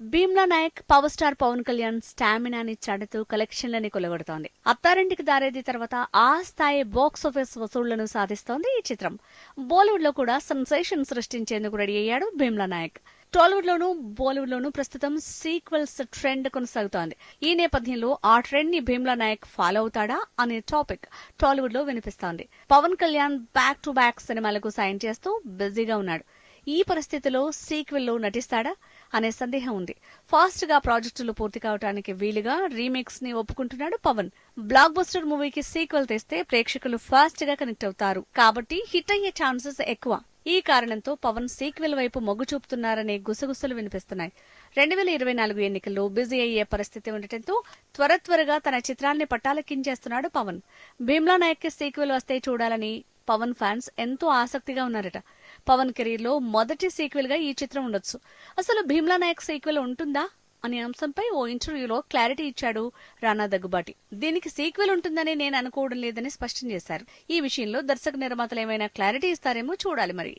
Bheemla Nayak power star Pawan Kalyan స్టామినాని చాటుతూ కలెక్షన్లని కొలగొడుతోంది అత్తారింటికి దారేది తర్వాత ఆ స్థాయి బాక్స్ ఆఫీస్ వసూళ్ళను సాధిస్తోంది ఈ చిత్రం. బాలీవుడ్లో కూడా సెన్సేషన్ సృష్టించేందుకు రెడీ అయ్యాడు భీమ్లా నాయక్. టాలీవుడ్ లోను బాలీవుడ్ లోను ప్రస్తుతం సీక్వెల్స్ ట్రెండ్ కొనసాగుతోంది. ఈ నేపథ్యంలో ఆ ట్రెండ్ని భీమ్లా నాయక్ ఫాలో అవుతాడా అనే టాపిక్ టాలీవుడ్లో వినిపిస్తోంది. Pawan Kalyan back to back సినిమాలకు సాయం చేస్తూ బిజీగా ఉన్నాడు. ఈ పరిస్థితిలో సీక్వెల్లో నటిస్తాడా అనే సందేహం ఉంది. ఫాస్ట్గా ప్రాజెక్టులు పూర్తి కావడానికి వీలుగా రీమేక్స్ని ఒప్పుకుంటున్నాడు పవన్. బ్లాక్ బస్టర్ మూవీకి సీక్వెల్ తెస్తే ప్రేక్షకులు ఫాస్ట్గా కనెక్ట్ అవుతారు. కాబట్టి హిట్ అయ్యే ఛాన్సెస్ ఎక్కువ. ఈ కారణంతో పవన్ సీక్వెల్ వైపు మొగ్గు చూపుతున్నారనే గుసగుసలు వినిపిస్తున్నాయి. రెండు వేల ఇరవై నాలుగు ఎన్నికల్లో బిజీ అయ్యే పరిస్థితి ఉండటంతో త్వర త్వరగా తన చిత్రాన్ని పట్టాలెక్కించేస్తున్నాడు పవన్. భీమ్లా నాయక్ సీక్వెల్ వస్తే చూడాలని పవన్ ఫ్యాన్స్ ఎంతో ఆసక్తిగా ఉన్నారట. పవన్ కెరీర్లో మొదటి సీక్వెల్గా ఈ చిత్రం ఉండొచ్చు. అసలు భీమ్లా నాయక్ సీక్వెల్ ఉంటుందా? అనే అంశంపై ఓ ఇంటర్వ్యూలో క్లారిటీ ఇచ్చాడు రానా దగ్గుబాటి. దీనికి సీక్వెల్ ఉంటుందని నేను అనుకోవడం లేదని స్పష్టం చేశారు. ఈ విషయంలో దర్శక నిర్మాతలు ఏమైనా క్లారిటీ ఇస్తారేమో చూడాలి మరి.